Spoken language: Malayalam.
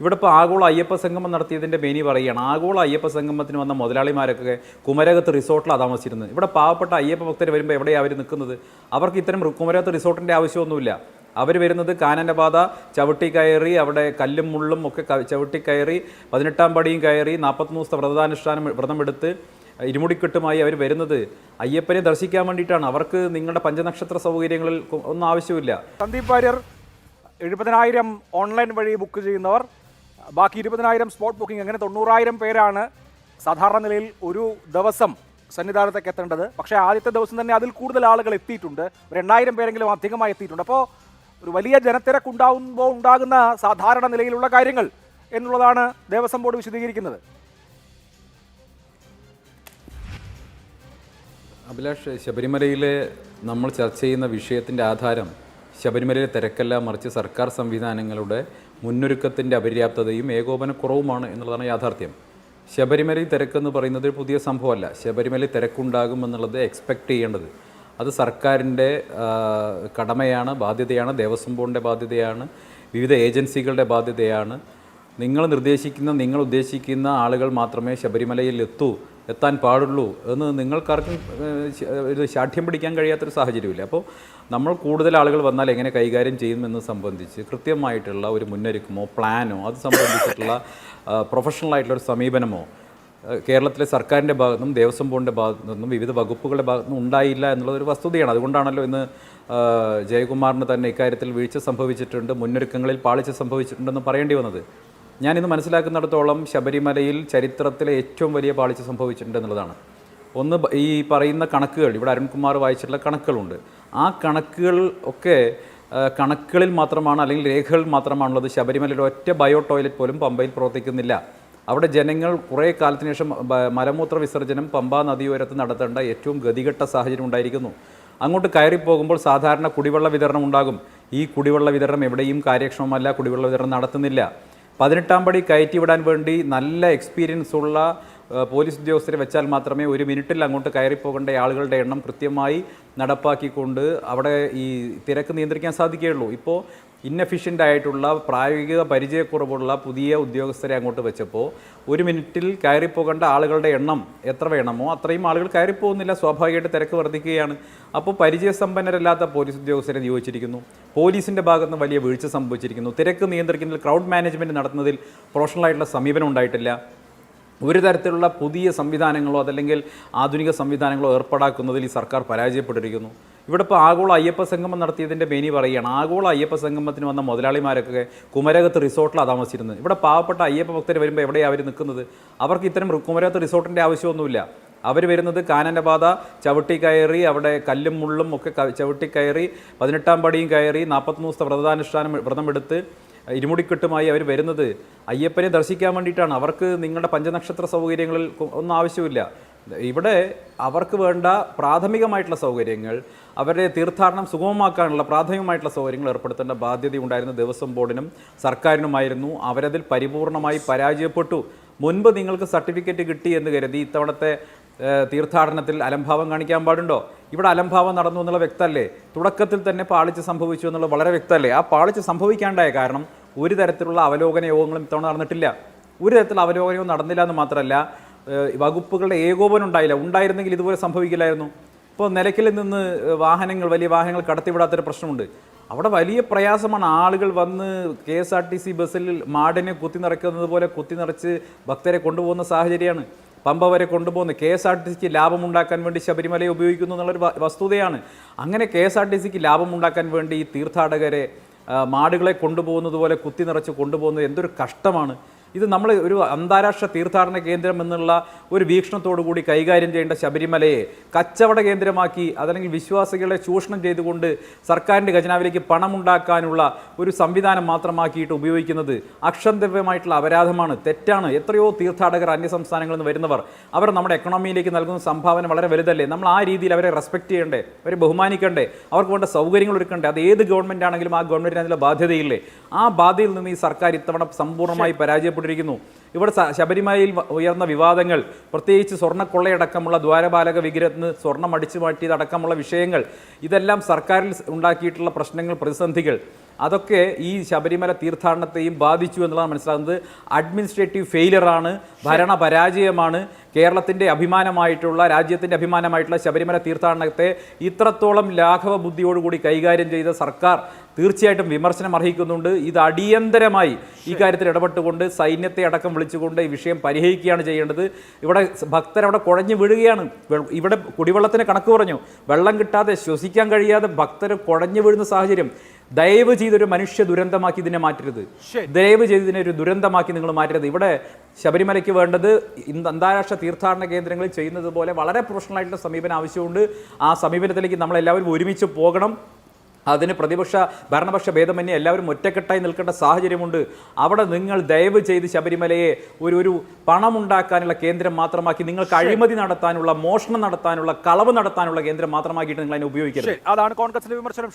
ഇവിടെ ഇപ്പോൾ ആഗോള അയ്യപ്പ സംഗമം നടത്തിയതിന്റെ മെനി പറയുകയാണ്. ആഗോള അയ്യപ്പ സംഗമത്തിന് വന്ന മുതലാളിമാരൊക്കെ കുമരകത്ത് റിസോർട്ടിലാണ് താമസിച്ചിരുന്നത്. ഇവിടെ പാവപ്പെട്ട അയ്യപ്പ ഭക്തർ വരുമ്പോൾ എവിടെയാണ് അവർ നിൽക്കുന്നത്? അവർക്ക് ഇത്തരം കുമരകത്ത് റിസോർട്ടിന്റെ ആവശ്യമൊന്നുമില്ല. അവർ വരുന്നത് കാനന്റെ പാത ചവിട്ടി കയറി അവിടെ കല്ലും മുള്ളും ഒക്കെ ചവിട്ടി കയറി പതിനെട്ടാം പടിയും കയറി നാൽപ്പത്തൊന്ന് ദിവസത്തെ വ്രതാനുഷ്ഠാനം വ്രതമെടുത്ത് ഇരുമുടിക്കെട്ടുമായി അവർ വരുന്നത്. അയ്യപ്പനെ ദർശിക്കാൻ വേണ്ടിയിട്ടാണ്. അവർക്ക് നിങ്ങളുടെ പഞ്ചനക്ഷത്ര സൗകര്യങ്ങളിൽ ഒന്നും ആവശ്യമില്ല. സന്ദീപ് വാര്യർ എഴുപതിനായിരം ഓൺലൈൻ വഴി ബുക്ക് ചെയ്യുന്നവർ ബാക്കി ഇരുപതിനായിരം സ്പോട്ട് ബുക്കിംഗ് അങ്ങനെ തൊണ്ണൂറായിരം പേരാണ് സാധാരണ നിലയിൽ ഒരു ദിവസം സന്നിധാനത്തേക്ക് എത്തേണ്ടത്. പക്ഷേ ആദ്യത്തെ ദിവസം തന്നെ അതിൽ കൂടുതൽ ആളുകൾ എത്തിയിട്ടുണ്ട്. ഒരു എണ്ണായിരം പേരെങ്കിലും അധികമായി എത്തിയിട്ടുണ്ട്. അപ്പോൾ ഒരു വലിയ ജനത്തിരക്കുണ്ടാകുമ്പോൾ ഉണ്ടാകുന്ന സാധാരണ നിലയിലുള്ള കാര്യങ്ങൾ എന്നുള്ളതാണ് ദേവസ്വം ബോർഡ് വിശദീകരിക്കുന്നത്. അഭിലാഷ് ശബരിമലയിലെ നമ്മൾ ചർച്ച ചെയ്യുന്ന വിഷയത്തിന്റെ ആധാരം ശബരിമലയിലെ തിരക്കെല്ലാം മറിച്ച് സർക്കാർ സംവിധാനങ്ങളുടെ മുന്നൊരുക്കത്തിന്റെ അപര്യാപ്തതയും ഏകോപനക്കുറവുമാണ് എന്നുള്ളതാണ് യാഥാർത്ഥ്യം. ശബരിമലയിൽ തിരക്കെന്ന് പറയുന്നത് പുതിയ സംഭവമല്ല. ശബരിമലയിൽ തിരക്കുണ്ടാകും എന്നുള്ളത് എക്സ്പെക്റ്റ് ചെയ്യേണ്ടത്. അത് സർക്കാരിന്റെ കടമയാണ് ബാധ്യതയാണ് ദേവസ്വം ബോർഡിന്റെ ബാധ്യതയാണ് വിവിധ ഏജൻസികളുടെ ബാധ്യതയാണ്. നിങ്ങൾ നിർദ്ദേശിക്കുന്ന നിങ്ങൾ ഉദ്ദേശിക്കുന്ന ആളുകൾ മാത്രമേ ശബരിമലയിൽ എത്തൂ. എത്താൻ പാടുള്ളൂ എന്ന് നിങ്ങൾക്കാർക്കും ഇത് ശാഠ്യം പിടിക്കാൻ കഴിയാത്തൊരു സാഹചര്യമില്ല. അപ്പോൾ നമ്മൾ കൂടുതൽ ആളുകൾ വന്നാൽ എങ്ങനെ കൈകാര്യം ചെയ്യുമെന്ന് സംബന്ധിച്ച് കൃത്യമായിട്ടുള്ള ഒരു മുന്നൊരുക്കമോ പ്ലാനോ അത് സംബന്ധിച്ചിട്ടുള്ള പ്രൊഫഷണൽ ആയിട്ടുള്ള ഒരു സമീപനമോ കേരളത്തിലെ സർക്കാരിന്റെ ഭാഗത്തു നിന്നും ദേവസ്വം ബോർഡിന്റെ ഭാഗത്തു നിന്നും വിവിധ വകുപ്പുകളുടെ ഭാഗത്തു നിന്നും ഉണ്ടായില്ല എന്നുള്ളതൊരു വസ്തുതയാണ്. അതുകൊണ്ടാണല്ലോ ഇന്ന് ജയകുമാറിന് തന്നെ ഇക്കാര്യത്തിൽ വീഴ്ച സംഭവിച്ചിട്ടുണ്ട് മുന്നൊരുക്കങ്ങളിൽ പാളിച്ച സംഭവിച്ചിട്ടുണ്ടെന്ന് പറയേണ്ടി വന്നത്. ഞാനിന്ന് മനസ്സിലാക്കുന്നിടത്തോളം ശബരിമലയിൽ ചരിത്രത്തിലെ ഏറ്റവും വലിയ പാളിച്ച സംഭവിച്ചിട്ടുണ്ട് എന്നുള്ളതാണ്. ഒന്ന് ഈ പറയുന്ന കണക്കുകൾ ഇവിടെ അരുൺകുമാർ വായിച്ചിട്ടുള്ള കണക്കുകളുണ്ട്. ആ കണക്കുകൾ ഒക്കെ കണക്കുകളിൽ മാത്രമാണ് അല്ലെങ്കിൽ രേഖകളിൽ മാത്രമാണുള്ളത് ശബരിമലയിൽ ഒറ്റ ബയോ ടോയ്ലറ്റ് പോലും പമ്പയിൽ പ്രവർത്തിക്കുന്നില്ല. അവിടെ ജനങ്ങൾ കുറേ കാലത്തിന് ശേഷം മലമൂത്ര വിസർജനം പമ്പാ നദിയോരത്ത് നടത്തേണ്ട ഏറ്റവും ഗതികെട്ട സാഹചര്യം ഉണ്ടായിരിക്കുന്നു. അങ്ങോട്ട് കയറിപ്പോകുമ്പോൾ സാധാരണ കുടിവെള്ള വിതരണം ഉണ്ടാകും. ഈ കുടിവെള്ള വിതരണം എവിടെയും കാര്യക്ഷമമല്ല കുടിവെള്ള വിതരണം നടത്തുന്നില്ല. പതിനെട്ടാം പടി കയറ്റിവിടാൻ വേണ്ടി നല്ല എക്സ്പീരിയൻസ് ഉള്ള പോലീസ് ഉദ്യോഗസ്ഥരെ വെച്ചാൽ മാത്രമേ ഒരു മിനിറ്റിൽ അങ്ങോട്ട് കയറിപ്പോകേണ്ട ആളുകളുടെ എണ്ണം കൃത്യമായി നടപ്പാക്കിക്കൊണ്ട് അവിടെ ഈ തിരക്ക് നിയന്ത്രിക്കാൻ സാധിക്കുകയുള്ളൂ. ഇപ്പോൾ ഇന്നഫിഷ്യന്റ് ആയിട്ടുള്ള പ്രായോഗിക പരിചയക്കുറവുള്ള പുതിയ ഉദ്യോഗസ്ഥരെ അങ്ങോട്ട് വെച്ചപ്പോൾ ഒരു മിനിറ്റിൽ കയറിപ്പോകേണ്ട ആളുകളുടെ എണ്ണം എത്ര വേണമോ അത്രയും ആളുകൾ കയറിപ്പോകുന്നില്ല. സ്വാഭാവികമായിട്ട് തിരക്ക് വർദ്ധിക്കുകയാണ്. അപ്പോൾ പരിചയസമ്പന്നരല്ലാത്ത പോലീസ് ഉദ്യോഗസ്ഥരെ നിയോഗിച്ചിരിക്കുന്നു. പോലീസിന്റെ ഭാഗത്ത് നിന്ന് വലിയ വീഴ്ച സംഭവിച്ചിരിക്കുന്നു. തിരക്ക് നിയന്ത്രിക്കുന്നതിൽ ക്രൗഡ് മാനേജ്മെന്റ് നടത്തുന്നതിൽ പ്രൊഫഷണലായിട്ടുള്ള സമീപനം ഉണ്ടായിട്ടില്ല. ഒരു തരത്തിലുള്ള പുതിയ സംവിധാനങ്ങളോ അതല്ലെങ്കിൽ ആധുനിക സംവിധാനങ്ങളോ ഏർപ്പാടാക്കുന്നതിൽ ഈ സർക്കാർ പരാജയപ്പെട്ടിരിക്കുന്നു. ഇവിടെ ഇപ്പോൾ ആഗോള അയ്യപ്പ സംഗമം നടത്തിയതിന്റെ മേനി പറയുകയാണ്. ആഗോള അയ്യപ്പ സംഗമത്തിന് വന്ന മുതലാളിമാരൊക്കെ കുമരകത്ത് റിസോർട്ടിലാണ് താമസിച്ചിരുന്നത്. ഇവിടെ പാവപ്പെട്ട അയ്യപ്പ ഭക്തർ വരുമ്പോൾ എവിടെയാണ് അവർ നിൽക്കുന്നത്? അവർക്ക് ഇത്തരം കുമരകത്ത് റിസോർട്ടിന്റെ ആവശ്യമൊന്നുമില്ല. അവർ വരുന്നത് കാനന്റെ പാത ചവിട്ടി കയറി അവിടെ കല്ലും മുള്ളും ഒക്കെ ചവിട്ടി കയറി പതിനെട്ടാം പടിയും കയറി നാൽപ്പത്തൊന്ന് ദിവസത്തെ വ്രതാനുഷ്ഠാനം വ്രതമെടുത്ത് ഇരുമുടിക്കെട്ടുമായി അവർ വരുന്നത്. അയ്യപ്പനെ ദർശിക്കാൻ വേണ്ടിയിട്ടാണ്. അവർക്ക് നിങ്ങളുടെ പഞ്ചനക്ഷത്ര സൗകര്യങ്ങളിൽ ഒന്നും ആവശ്യമില്ല. ഇവിടെ അവർക്ക് വേണ്ട പ്രാഥമികമായിട്ടുള്ള സൗകര്യങ്ങൾ അവരുടെ തീർത്ഥാടനം സുഗമമാക്കാനുള്ള പ്രാഥമികമായിട്ടുള്ള സൗകര്യങ്ങൾ ഏർപ്പെടുത്തേണ്ട ബാധ്യത ഉണ്ടായിരുന്ന ദേവസ്വം ബോർഡിനും സർക്കാരിനുമായിരുന്നു. അവരതിൽ പരിപൂർണമായി പരാജയപ്പെട്ടു. മുൻപ് നിങ്ങൾക്ക് സർട്ടിഫിക്കറ്റ് കിട്ടി എന്ന് കരുതി ഇത്തവണത്തെ തീർത്ഥാടനത്തിൽ അലംഭാവം കാണിക്കാൻ പാടുണ്ടോ? ഇവിടെ അലംഭാവം നടന്നു എന്നുള്ള വ്യക്തമല്ലേ തുടക്കത്തിൽ തന്നെ പാളിച്ച സംഭവിച്ചു എന്നുള്ള വളരെ വ്യക്തമല്ലേ ആ പാളിച്ച സംഭവിക്കാണ്ടായ കാരണം ഒരു തരത്തിലുള്ള അവലോകന യോഗങ്ങളും ഇത്തവണ നടന്നിട്ടില്ല. ഒരു തരത്തിലുള്ള അവലോകനവും നടന്നില്ല എന്ന് മാത്രമല്ല വകുപ്പുകളുടെ ഏകോപനം ഉണ്ടായില്ല. ഉണ്ടായിരുന്നെങ്കിൽ ഇതുപോലെ സംഭവിക്കില്ലായിരുന്നു. ഇപ്പോൾ നിലയ്ക്കലിൽ നിന്ന് വാഹനങ്ങൾ വലിയ വാഹനങ്ങൾ കടത്തിവിടാത്തൊരു പ്രശ്നമുണ്ട്. അവിടെ വലിയ പ്രയാസമാണ് ആളുകൾ വന്ന് K S R T C ബസ്സിൽ മാടിനെ കുത്തി നിറയ്ക്കുന്നത് പോലെ കുത്തി നിറച്ച് ഭക്തരെ കൊണ്ടുപോകുന്ന സാഹചര്യമാണ്. പമ്പ വരെ കൊണ്ടുപോകുന്നു കെ എസ് ആർ ടി സിക്ക് ലാഭമുണ്ടാക്കാൻ വേണ്ടി ശബരിമലയെ ഉപയോഗിക്കുന്നു എന്നുള്ളൊരു വസ്തുതയാണ്. അങ്ങനെ കെ എസ് ആർ ടി സിക്ക് ലാഭമുണ്ടാക്കാൻ വേണ്ടി ഈ തീർത്ഥാടകരെ മാടുകളെ കൊണ്ടുപോകുന്നത് പോലെ കുത്തി നിറച്ച് കൊണ്ടുപോകുന്നത് എന്തൊരു കഷ്ടമാണ്. ഇത് നമ്മൾ ഒരു അന്താരാഷ്ട്ര തീർത്ഥാടന കേന്ദ്രം എന്നുള്ള ഒരു വീക്ഷണത്തോടു കൂടി കൈകാര്യം ചെയ്യേണ്ട ശബരിമലയെ കച്ചവട കേന്ദ്രമാക്കി അതല്ലെങ്കിൽ വിശ്വാസികളെ ചൂഷണം ചെയ്തുകൊണ്ട് സർക്കാരിന്റെ ഖജനാവിലേക്ക് പണമുണ്ടാക്കാനുള്ള ഒരു സംവിധാനം മാത്രമാക്കിയിട്ട് ഉപയോഗിക്കുന്നത് അക്ഷന്തവ്യമായിട്ടുള്ള അപരാധമാണ് തെറ്റാണ്. എത്രയോ തീർത്ഥാടകർ അന്യസംസ്ഥാനങ്ങളിൽ നിന്ന് വരുന്നവർ അവർ നമ്മുടെ എക്കണോമിയിലേക്ക് നൽകുന്ന സംഭാവന വളരെ വലുതല്ലേ? നമ്മൾ ആ രീതിയിൽ അവരെ റെസ്പെക്ട് ചെയ്യണ്ടേ? അവരെ ബഹുമാനിക്കണ്ടേ? അവർക്ക് വേണ്ട സൗകര്യങ്ങൾ ഒരുക്കണ്ടേ? അത് ഏത് ഗവൺമെന്റ് ആണെങ്കിലും ആ ഗവൺമെന്റിന് അതിലെ ബാധ്യതയില്ലേ? ആ ബാധ്യതയിൽ നിന്ന് ഈ സർക്കാർ ഇത്തവണ സമ്പൂർണമായി പരാജയപ്പെട്ടിരിക്കുന്നു ഇവിടെ ശബരിമലയിൽ ഉയർന്ന വിവാദങ്ങൾ പ്രത്യേകിച്ച് സ്വർണക്കൊള്ളയടക്കമുള്ള ദ്വാരപാലക വിഗ്രഹത്തിന് സ്വർണം അടിച്ചു മാറ്റിയതടക്കമുള്ള വിഷയങ്ങൾ ഇതെല്ലാം സർക്കാരിൽ ഉണ്ടാക്കിയിട്ടുള്ള പ്രശ്നങ്ങൾ പ്രതിസന്ധികൾ. അതൊക്കെ ഈ ശബരിമല തീർത്ഥാടനത്തെയും ബാധിച്ചു എന്നുള്ളതാണ് മനസ്സിലാകുന്നത്. അഡ്മിനിസ്ട്രേറ്റീവ് ഫെയിലിയറാണ് ഭരണ പരാജയമാണ്. കേരളത്തിന്റെ അഭിമാനമായിട്ടുള്ള രാജ്യത്തിന്റെ അഭിമാനമായിട്ടുള്ള ശബരിമല തീർത്ഥാടനത്തെ ഇത്രത്തോളം ലാഘവ ബുദ്ധിയോടുകൂടി കൈകാര്യം ചെയ്ത സർക്കാർ തീർച്ചയായിട്ടും വിമർശനം അർഹിക്കുന്നുണ്ട്. ഇത് അടിയന്തരമായി ഈ കാര്യത്തിൽ ഇടപെട്ടുകൊണ്ട് സൈന്യത്തെ അടക്കം വിളിച്ചുകൊണ്ട് ഈ വിഷയം പരിഹരിക്കുകയാണ് ചെയ്യേണ്ടത്. ഇവിടെ ഭക്തരവിടെ കുഴഞ്ഞു വീഴുകയാണ്. ഇവിടെ കുടിവെള്ളത്തിന് കണക്ക് പറഞ്ഞു. വെള്ളം കിട്ടാതെ ശ്വസിക്കാൻ കഴിയാതെ ഭക്തർ കുഴഞ്ഞു വീഴുന്ന സാഹചര്യം. ദയവ് ചെയ്തൊരു മനുഷ്യ ദുരന്തമാക്കി ഇതിനെ മാറ്റരുത്. ദയവ് ചെയ്ത് ഇതിനെ ഒരു ദുരന്തമാക്കി നിങ്ങൾ മാറ്റരുത്. ഇവിടെ ശബരിമലയ്ക്ക് വേണ്ടത് ഇന്ന് അന്താരാഷ്ട്ര തീർത്ഥാടന കേന്ദ്രങ്ങളിൽ ചെയ്യുന്നത് പോലെ വളരെ പ്രൊഫഷണൽ ആയിട്ടുള്ള സമീപനം ആവശ്യമുണ്ട്. ആ സമീപനത്തിലേക്ക് നമ്മളെല്ലാവരും ഒരുമിച്ച് പോകണം. അതിന് പ്രതിപക്ഷ ഭരണപക്ഷ ഭേദമന്യേ എല്ലാവരും ഒറ്റക്കെട്ടായി നിൽക്കേണ്ട സാഹചര്യമുണ്ട്. അവിടെ നിങ്ങൾ ദയവ് ചെയ്ത് ശബരിമലയെ ഒരു ഒരു പണമുണ്ടാക്കാനുള്ള കേന്ദ്രം മാത്രമാക്കി നിങ്ങൾക്ക് അഴിമതി നടത്താനുള്ള മോഷണം നടത്താനുള്ള കളവ് നടത്താനുള്ള കേന്ദ്രം മാത്രമാക്കിയിട്ട് നിങ്ങൾ അതിനെ ഉപയോഗിക്കരുത്. അതാണ് കോൺഗ്രസിന്റെ വിമർശനം.